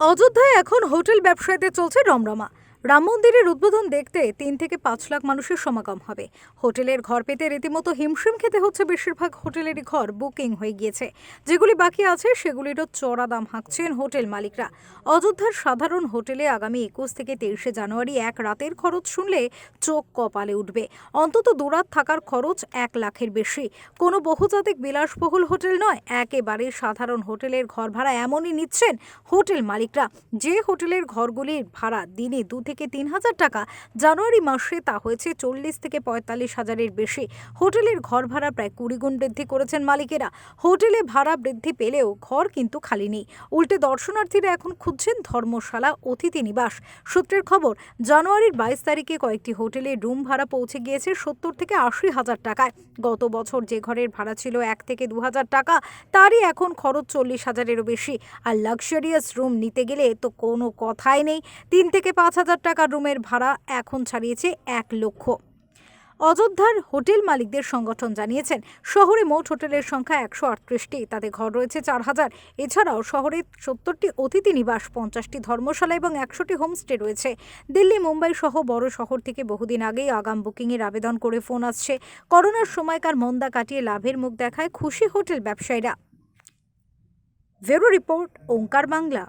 অযোধ্যায় এখন হোটেল ব্যবসায়ীদের চলছে রমরমা। রাম মন্দিরের উদ্বোধন দেখতে তিন থেকে পাঁচ লাখ মানুষের সমাগম হবে। হোটেলের ঘর পেতে রীতিমতো হিমশিম খেতে হচ্ছে বেশিরভাগ হোটেলেরই ঘর, বুকিং হয়ে গিয়েছে। যেগুলি বাকি আছে, সেগুলিরও চড়া দাম হাঁকছেন হোটেল মালিকরা। অযোধ্যার সাধারণ হোটেলে আগামী একুশ থেকে তেইশে জানুয়ারি এক রাতের খরচ শুনলে চোখ কপালে উঠবে। অন্তত দুরাত থাকার খরচ এক লাখের বেশি। কোনো বহুজাতিক বিলাসবহুল হোটেল নয়, একেবারে সাধারণ হোটেলের ঘর ভাড়া এমনই নিচ্ছেন হোটেল মালিকরা। যে হোটেলের ঘরগুলির ভাড়া দিনে দু থেকে তিন হাজার টাকা। জানুয়ারি মাসে তা হয়েছে চল্লিশ থেকে পঁয়তাল্লিশ হাজারের বেশি। হোটেলের ঘর ভাড়া প্রায় কুড়ি গুণ বৃদ্ধি করেছেন মালিকেরা। হোটেলে ভাড়া বৃদ্ধি পেলেও ঘর কিন্তু খালি নেই। উল্টে দর্শনার্থীরা এখন খুঁজছেন ধর্মশালা, অতিথি নিবাস। সূত্রের খবর, জানুয়ারির বাইশ তারিখে কয়েকটি হোটেলে রুম ভাড়া পৌঁছে গিয়েছে সত্তর থেকে আশি হাজার টাকায়। গত বছর যে ঘরের ভাড়া ছিল এক থেকে দু হাজার টাকা, তারই এখন খরচ চল্লিশ হাজারেরও বেশি। আর লাক্সারিয়াস রুম নিতে গেলে তো কোনো কথাই নেই। তিন থেকে পাঁচ হাজার টাকার রুমের ভাড়া এখন ছাড়িয়েছে এক লক্ষ। অযোধ্যার হোটেল মালিকদের সংগঠন জানিয়েছেন, শহরে মোট হোটেলের সংখ্যা একশো আটত্রিশটি, তাতে ঘর রয়েছে চার হাজার। এছাড়াও শহরে সত্তরটি অতিথি নিবাস, পঞ্চাশটি ধর্মশালা এবং একশোটি হোমস্টে রয়েছে। দিল্লি, মুম্বাই সহ বড় শহর থেকে বহুদিন আগেই আগাম বুকিংয়ের আবেদন করে ফোন আসছে। করোনার সময়কার মন্দা কাটিয়ে লাভের মুখ দেখায় খুশি হোটেল ব্যবসায়ীরা। Bureau report, Onkar Bangla.